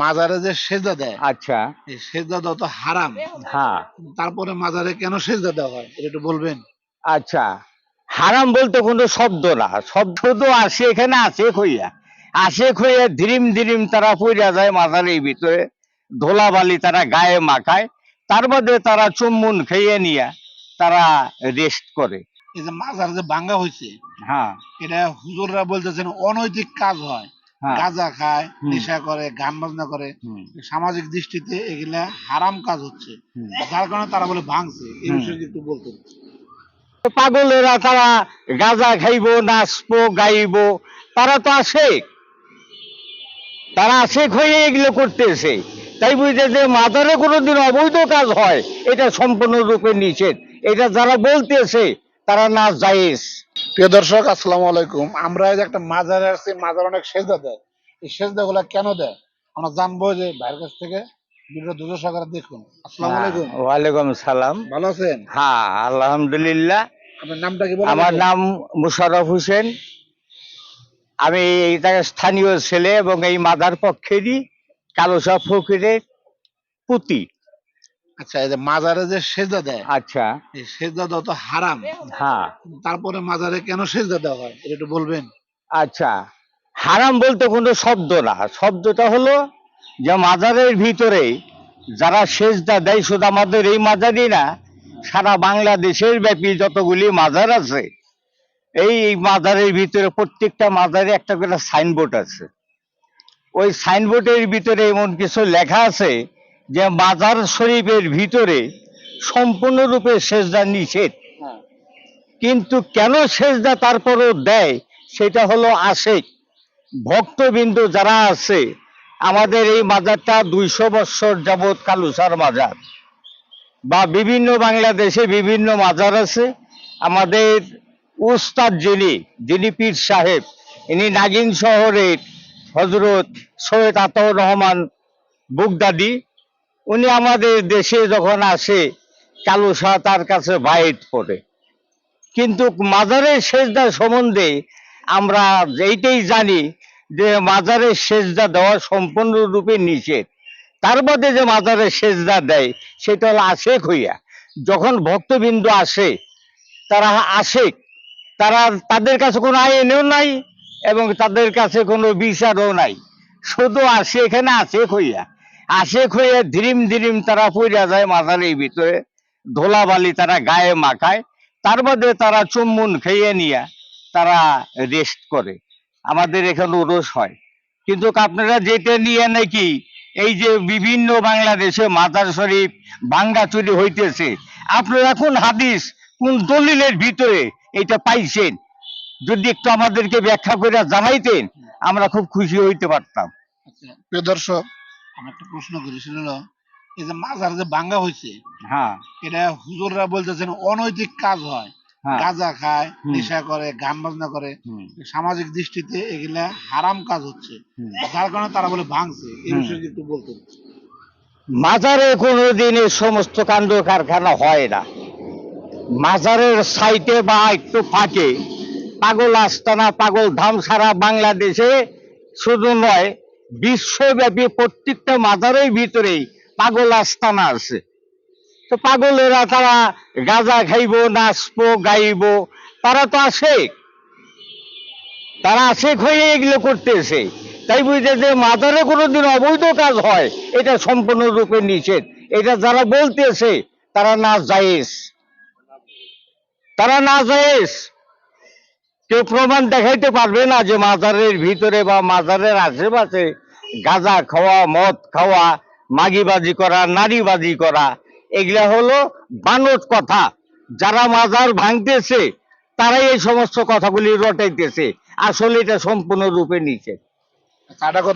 মাজারে যে সেজদা দেয় আচ্ছা। সেজদা দেওয়া তো হারাম। হ্যাঁ। তারপরে মাজারে কেন সেজদা দেওয়া হয় এটা একটু বলবেন? আচ্ছা। হারাম বলতে কোনো শব্দ না। শব্দ তো আসে এখানে আছে খইয়া আসে খইয়া ধিরিম ধিরিম তারা পইরা যায় মাথার ভিতরে। ধোলাবালি তারা গায়ে মাখায়। তার মধ্যে তারা চুম্বন খেয়ে নিয়ে তারা রেস্ট করে। এই যে মাজার যে ভাঙ্গা হয়েছে হ্যাঁ। এটা হুজুররা বলতেছেন অনৈতিক কাজ হ্যাঁ। গাঁজা খায় নেশা করে গান বাজনা করে। সামাজিক দৃষ্টিতে এগুলা হারাম কাজ হচ্ছে। যার কারণে তারা বলে ভাঙছে। এই বিষয়ে একটু বলতেন পাগলেরা তারা গাঁজা খাইবো নাচবো গাইবো তারা তো আসে। তারা আসে হয়ে এগুলো করতেছে। তাই বুঝতে যে মাজারে কোনোদিন অবৈধ কাজ হয় এটা সম্পূর্ণরূপে নিষেধ। এটা যারা বলতেছে তারা না জায়েজ। প্রিয় দর্শক আসসালামু আলাইকুম। আমরা এই যে একটা মাজারে আসছি মাজার অনেক সেজদা দেয়। এই সেজদা গুলা কেন দেয়? আমরা জানব যে ভাইয়ের কাছ থেকে ভিডিও দুটো সহকারে দেখুন। আসসালামু আলাইকুম। ওয়ালাইকুম সালাম। ভালো আছেন? হ্যাঁ আলহামদুলিল্লাহ। আপনার নামটা কি বলেন আমার নাম মুশারফ হোসেন। আমি এইটা স্থানীয় ছেলে এবং এই মাদার পক্ষেরই কালোসা ফকিরের পুতি। আচ্ছা এই যে মাজারে যে সেজদা দেয় আচ্ছা। এই সেজদা দেওয়া তো হারাম। হ্যাঁ। তারপরে মাজারে কেন সেজদা দেওয়া হয় এটা একটু বলবেন? আচ্ছা হারাম বলতে কোনো শব্দ না। শব্দটা হলো যে মাজারের ভিতরে যারা সেজদা দেয় শুধু আমাদের এই মাজারই না সারা বাংলাদেশের ব্যাপী যতগুলি মাজার আছে এই মাজারের ভিতরে প্রত্যেকটা মাজারে একটা করে সাইনবোর্ড আছে। ওই সাইনবোর্ডের ভিতরে এমন কিছু লেখা আছে যে মাজার শরীফের ভিতরে সম্পূর্ণরূপে সেজদা নিষেধ। হ্যাঁ। কিন্তু কেন সেজদা তারপরও দেয়? সেটা হলো আশেক। ভক্তবিন্দু যারা আছে আমাদের এই মাজারটা দুইশো বৎসর যাবৎ কালুসার মাজার বা বিভিন্ন বাংলাদেশে বিভিন্ন মাজার আছে। আমাদের উস্তাদ যিনি যিনি পীর সাহেব ইনি নাগিন শহরের হজরত সৈয়দ আতাউর রহমান বুগদাদি। উনি আমাদের দেশে যখন আসে কালুসা তার কাছে ভাইট পড়ে। কিন্তু মাজারের সেজদা সম্বন্ধে আমরা এইটাই জানি যে মাজারের সেজদা দেওয়া সম্পূর্ণরূপে নিষেধ। তার মধ্যে যে মাজারের সেজদা দেয়, সেটা হলো আশেক হইয়া। যখন ভক্তবিন্দু আসে, তারা আশেক, তারা তাদের কাছে কোনো আইনেও নাই এবং তাদের কাছে কোনো বিচারও নাই। শুধু আসে এখানে আশেক হইয়া। আশেক হয়ে ধিরিম ধিরিম তারা পইরা যায় মাজারের ভিতরে। ধোলাবালি তারা গায়ে মাখায়। তার মধ্যে তারা চুম্বন খেয়ে নিয়ে তারা রেস্ট করে। আমাদের এখানে উরস হয়। কিন্তু আপনারা যেটা নিয়ে নাকি এই যে বিভিন্ন বাংলাদেশে মাজার শরীফ ভাঙ্গা চুরি হইতেছে, আপনারা কোন হাদিস, কোন দলিলের ভিতরে এটা পাইছেন? যদি একটু আমাদেরকে ব্যাখ্যা করে জানাইতেন, আমরা খুব খুশি হইতে পারতাম। আচ্ছা প্রিয় দর্শক আমি একটা প্রশ্ন করি সেটা হলো এই যে মাজার যে ভাঙ্গা হয়েছে হ্যাঁ। এটা হুজুররা বলতেছেন অনৈতিক কাজ হয়। হ্যাঁ। গাঁজা খায় নেশা করে গান বাজনা করে। সামাজিক দৃষ্টিতে এগুলা হারাম কাজ হচ্ছে। যার কারণে তারা বলে ভাঙছে এই বিষয়ে একটু বলতেন মাজারে কোনোদিন এই সমস্ত কাণ্ড কারখানা হয় না। মাজারের সাইটে বা একটু ফাঁকে পাগল আস্তানা পাগল ধাম সারা বাংলাদেশে শুধু নয় বিশ্বব্যাপী প্রত্যেকটা মাজারের ভিতরেই পাগল আস্তানা আছে। তো পাগলেরা তারা গাঁজা খাইবো, নাচবো, গাইবো, তারা তো আসে। তারা আশেক হয়ে এগুলো করতেছে। তাই বুঝতে যে মাজারে কোনোদিন অবৈধ কাজ হয়, এটা সম্পূর্ণরূপে নিষেধ। এটা যারা বলতেছে, তারা না জায়েজ। তারা না জায়েজ। কেউ প্রমাণ দেখাইতে পারবে না যে মাজারের ভিতরে বা মাজারের আশেপাশে গাঁজা খাওয়া, মদ খাওয়া, মাগিবাজি করা, নারীবাজি করা, এগুলা হলো বানর কথা। যারা মাজার ভাঙতেছে, তারাই এই সমস্ত কথাগুলি রটাইতেছে। আসলে এটা সম্পূর্ণরূপে কথা